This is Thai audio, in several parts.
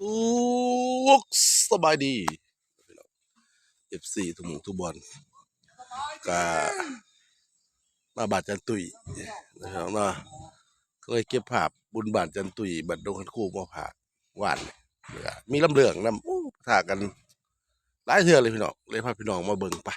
ทุกสบายดีเอฟซีทุกหมู่ทุกบอลก็มาบาดจันตุยนะครับเนาะก็เลยเก็บภาพบุญบาดจันตุยบัดดงคันคู่มาผ่าหวานเลยแล้วก็มีลำเลืองนำอู้ถ่ากันหลายเทือเลยพี่น้องเลยพาพี่น้องมาเบิ่งปะ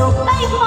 so baby.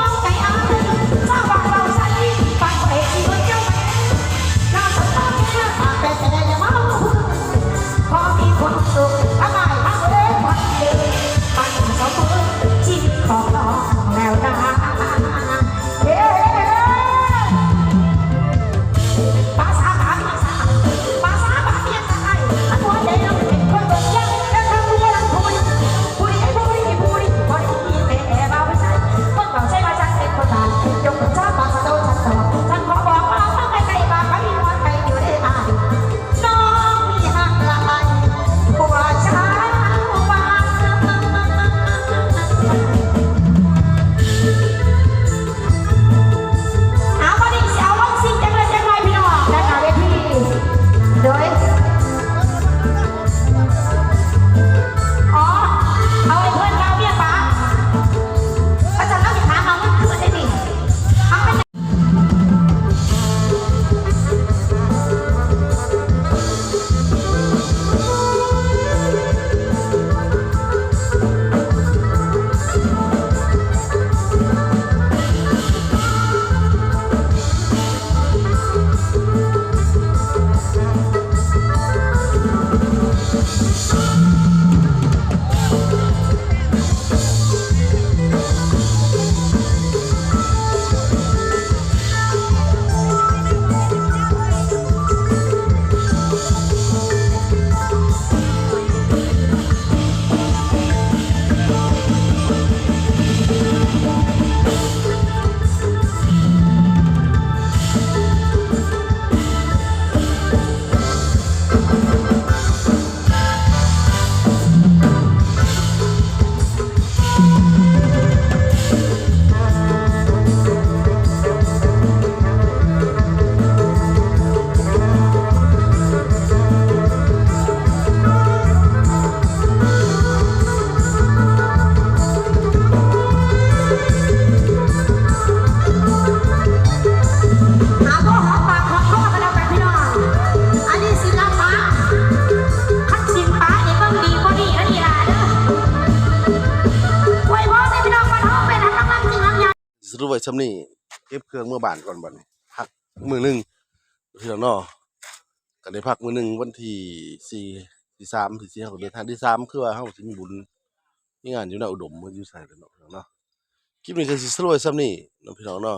ซ้ำนี่เก็บเครื่องเมื่อบานก่อนบัดนี้พักมือหนึ่งพี่น้องเนาะกันได้พักมือหนึ่งวันที่สี่ที่สามที่สี่ของเดือนทางที่สามคือว่าเขาสิมีบุญนี่งานอยู่ในอุดมอยู่ใส่แต่เนาะนะองเนาะคลิปนี้ก็สิสรุปซ้ำนี่น้องพี่น้องเนาะ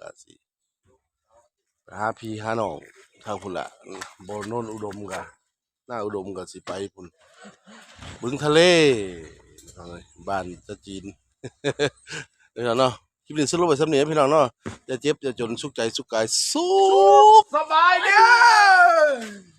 ก็สิหาพี่หาน้องทางพุ่นละบนโนนอุดมกะหน้าอุดมกะสิไปพุ่นบึงทะเลบ้านจะจีน เดี๋ยวเนาะ คลิปนี้สรุปไว้สำเนียพี่น้องเนาะจะเจ็บจะจนสุขใจสุขกายสุขสบายเด้อ